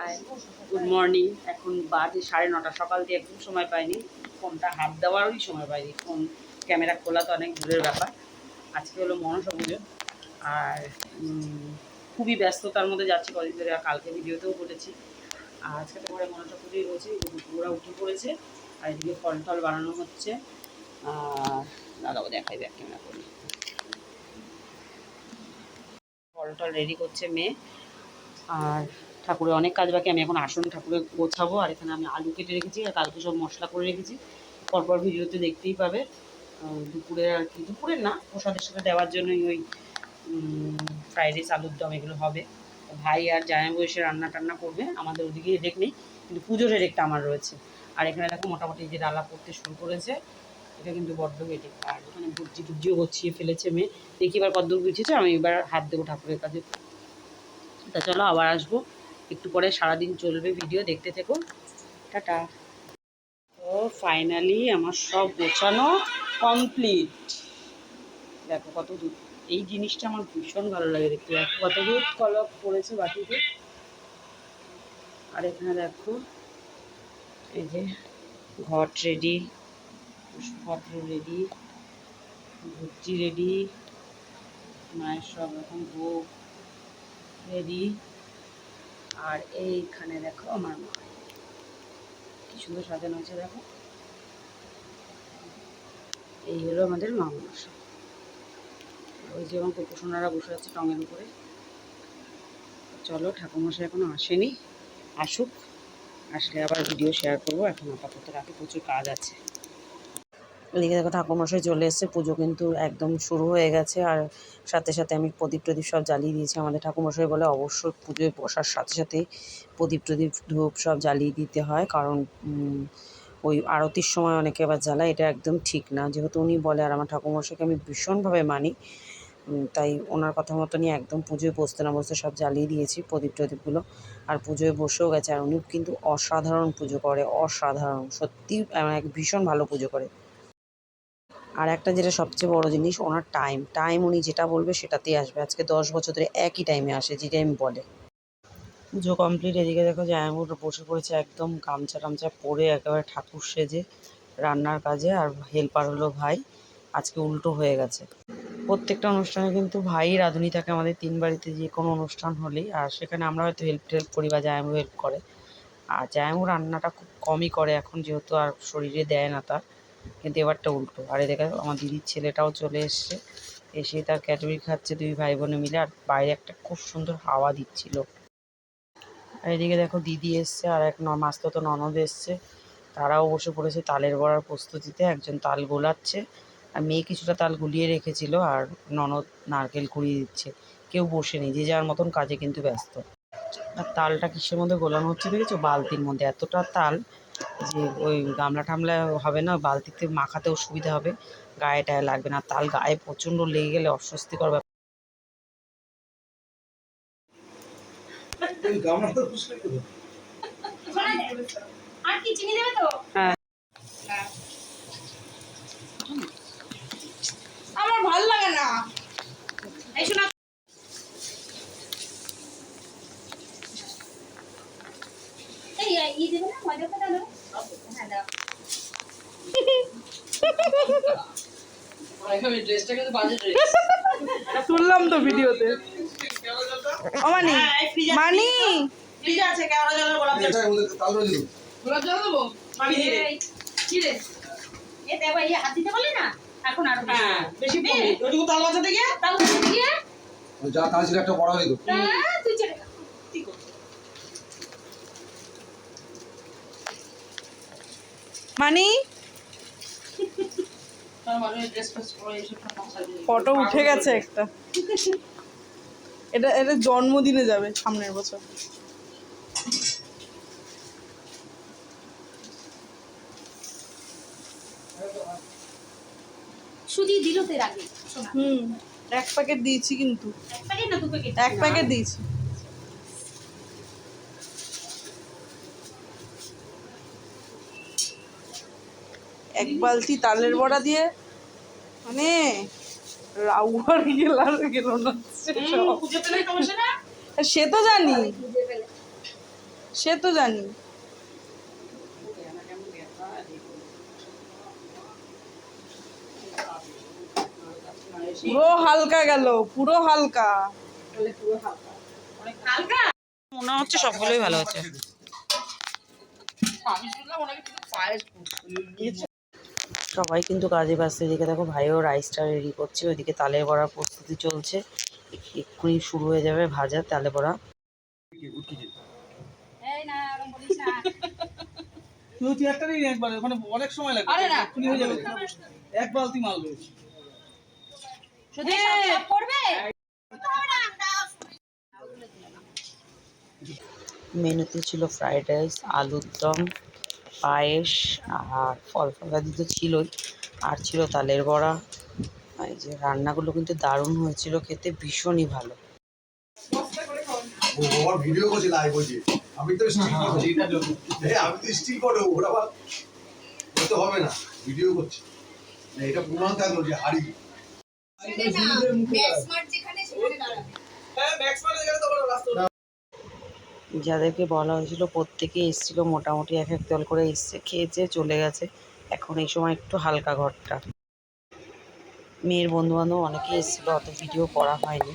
Hi good morning এখন বাজে সাড়ে নটা, সকাল দিয়ে একদম সময় পাইনি। ফোনটা হাত দেওয়ারই সময় পাইনি। ফোন, ক্যামেরা খোলা তো অনেক দূরের ব্যাপার। আজকে হলো মনসা পুজো আর খুবই ব্যস্ততার মধ্যে যাচ্ছি কদিন ধরে। আর কালকে ভিডিওতেও বলেছি। আর আজকে তো ঘরে মনসা পুজোই রয়েছে। ওরা উঠে পড়েছে। আর এদিকে ফল টল বানানো হচ্ছে। আর, দাদাও দেখাই ব্যাক ক্যামেরা করি। ফল টল রেডি করছে মেয়ে। আর ঠাকুরের অনেক কাজ বাকি, আমি এখন আসন ঠাকুরে গোছাবো, আর এখানে আমি আলু কেটে রেখেছি, আর কালকে সব মশলা করে রেখেছি। পরপর ভিডিওতে দেখতেই পাবে দুপুরে আর কি, দুপুরে না, প্রসাদের সাথে দেওয়ার জন্যই ওই ফ্রাইড রাইস, আলুর দম এগুলো হবে। ভাই আর জামাই বসে রান্না টান্না করবে, আমাদের ওদিকে হেডেক নেই, কিন্তু পুজোর হেডেকটা আমার রয়েছে। আর এখানে দেখো মোটামুটি যে ডালা করতে শুরু করেছে, এটা কিন্তু বড্ড হেডেক আর এখানে ভুজি টুজিও গছিয়ে ফেলেছে মেয়ে। দেখি এবার কদ্দূর গুছিয়েছে আমি এবার হাত দেবো ঠাকুরের কাছে। তা চলো আবার আসব। একটু পরে সারাদিন চলবে ভিডিও, দেখতে থেকো। টাটা। ও ফাইনালি আমার সব গোছানো কমপ্লিট দেখো কত দূর। এই জিনিসটা আমার ভীষণ ভালো লাগে দেখতে। দেখো কত দূর কলপ পড়েছে বাটিতে। আর এখানে দেখো, এই যে ঘট রেডি ওষুধপত্র রেডি ভর্তি রেডি মায়ের সব রকম ভোগ রেডি আর এইখানে দেখো আমার মা। কি সুন্দর সাজানো আছে দেখো। এই হলো আমাদের মা মনসা ওই যে আমার কুকুরসোনারা বসে আছে টঙের উপরে। চলো, ঠাকুরমশাই এখনও আসেনি। আসুক, আসলে আবার ভিডিও শেয়ার করব। এখন আপাতত রাতে প্রচুর কাজ আছে। এদিকে দেখো ঠাকুরমশাই চলে এসেছে, পুজো কিন্তু একদম শুরু হয়ে গেছে আর সাথে সাথে আমি প্রদীপ টদীপ সব জ্বালিয়ে দিয়েছি। আমাদের ঠাকুরমশাই বলে অবশ্যই পুজোয় বসার সাথে সাথে প্রদীপ টদীপ ধূপ সব জ্বালিয়ে দিতে হয় কারণ ওই আরতির সময় অনেকে আবার জ্বালায়, এটা একদম ঠিক না। যেহেতু উনি বলে আর আমার ঠাকুরমশাইকে আমি ভীষণভাবে মানি তাই ওনার কথা মতনই একদম পুজোয় বসতে না বসতে সব জ্বালিয়ে দিয়েছি প্রদীপ টদীপগুলো। আর পুজোয় বসেও গেছে আর উনি কিন্তু অসাধারণ পুজো করে, অসাধারণ, সত্যি মানে এক ভীষণ ভালো পুজো করে। আর একটা যেটা সবচেয়ে বড় জিনিস, ওনার টাইম টাইম উনি যেটা বলবে সেটাতেই আসবে। আজকে দশ বছর ধরে একই টাইমে আসে যে টাইম বলে। পুজো কমপ্লিট এদিকে দেখো জায়ামুর বসে পড়েছে একদম গামছা টামছা পরে একেবারে ঠাকুর সেজে রান্নার কাজে আর হেল্পার হলো ভাই। আজকে উল্টো হয়ে গেছে। প্রত্যেকটা অনুষ্ঠানে কিন্তু ভাই রাঁধুনি থাকে আমাদের তিন বাড়িতে যে কোনো অনুষ্ঠান হলেই। আর সেখানে আমরা হয়তো হেল্প টেল্প করি বা জায়ামু হেল্প করে। আর জায়ামু রান্নাটা খুব কমই করে এখন যেহেতু আর শরীরে দেয় না তার। কিন্তু এবারটা উল্টো। আর এদিকে আমার দিদির ছেলেটাও চলে এসছে। এসে তার ক্যাটারি খাচ্ছে দুই ভাই বোনে মিলে আর বাইরে একটা খুব সুন্দর হাওয়া দিচ্ছিল। আর এদিকে দেখো দিদি এসছে আর এক ন- মাস্তুতো ননদ এসছে। তারাও বসে পড়েছে তালের বড়ার প্রস্তুতিতে। একজন তাল গোলাচ্ছে। আর মেয়ে কিছুটা তাল গুলিয়ে রেখেছিল আর ননদ নারকেল কুড়িয়ে দিচ্ছে। কেউ বসেনি যে যার মতন কাজে কিন্তু ব্যস্ত। আর তালটা কিসের মধ্যে গোলানো হচ্ছে দেখেছ? বালতির মধ্যে। এতটা তাল যে ওই গামলা টামলা হবে না বালতিতে মাখাতেও সুবিধা হবে। গায়ে টায়ে লাগবে না তাল গায়ে প্রচণ্ড লেগে গেলে অস্বস্তিকর ব্যাপার। ওই গামলাটা পরিষ্কার করে দাও। আর কি চিনি দেবে তো? হ্যাঁ। আমার ভালো লাগে না। এই শোনা এই ই দেবে না ময়দাটা দাও হ্যাঁ দাও তুললাম তো ভিডিওতে। মানি আছে। গোলাপ জল। দেবো। কি রে? এই হাত দিতে বলে না? এখন আর হ্যাঁ বেশি পড়বে তাল বাঁচাতে গিয়ে? তাও দিয়ে ওই যা তাল ছিল একটা বড় হয়ে গেল। হ্যাঁ, তুই ছেড়ে দে। মানি? ফটো উঠে গেছে একটা। এটা এটা জন্মদিনে যাবে সামনের বছর। সুজি দিল তো এর আগে। হুম এক প্যাকেট দিয়েছি কিন্তু। এক প্যাকেট না দু প্যাকেট? এক প্যাকেট দিয়েছি। এক বালতি তালের বড়া দিয়ে মানে রাউয়ার গেল আর গেল না সে না? তো জানি। সে তো জানি। পুরো হালকা গেল পুরো হালকা। মনে হচ্ছে সবগুলোই ভালো হচ্ছে সবাই কিন্তু কাজে ব্যস্ত। এদিকে দেখো ভাইও রাইসটা রেডি করছে ওইদিকে তালের বড়ার প্রস্তুতি চলছে। এক্ষুনি শুরু হয়ে যাবে ভাজা তালে বড়া। এই না ওরকম বলিস না। তুই চেয়ারটা নিয়ে একবার ওখানে অনেক সময় লাগবে। আরে না। এক্ষুনি হয়ে যাবে। এক বালতি মাল রয়েছে। শুধু করবে? মেনুতে ছিল ফ্রাইড রাইস আলুর দম পায়েস আর ফল ফলাদি তো ছিলই আর ছিল তালের বড়া। এই যে রান্নাগুলো কিন্তু দারুণ হয়েছিল খেতে ভীষণই ভালো। ভিডিও করছে লাইভ হয়েছে আমি তো স্টিল করছি। আমি তো স্টিল করব ওরা আবার করতে হবে না ভিডিও করছি। এটা প্রমাণ থাকল যে হারি হ্যাঁ ম্যাক্স তো রাস্তা যাদেরকে বলা হয়েছিল প্রত্যেকে এসেছিল, মোটামুটি এক এক দল করে এসছে, খেয়েছে, চলে গেছে। এখন এই সময় একটু হালকা ঘরটা। মেয়ের বন্ধুবান্ধব অনেকেই এসেছিল, অত ভিডিও করা হয়নি।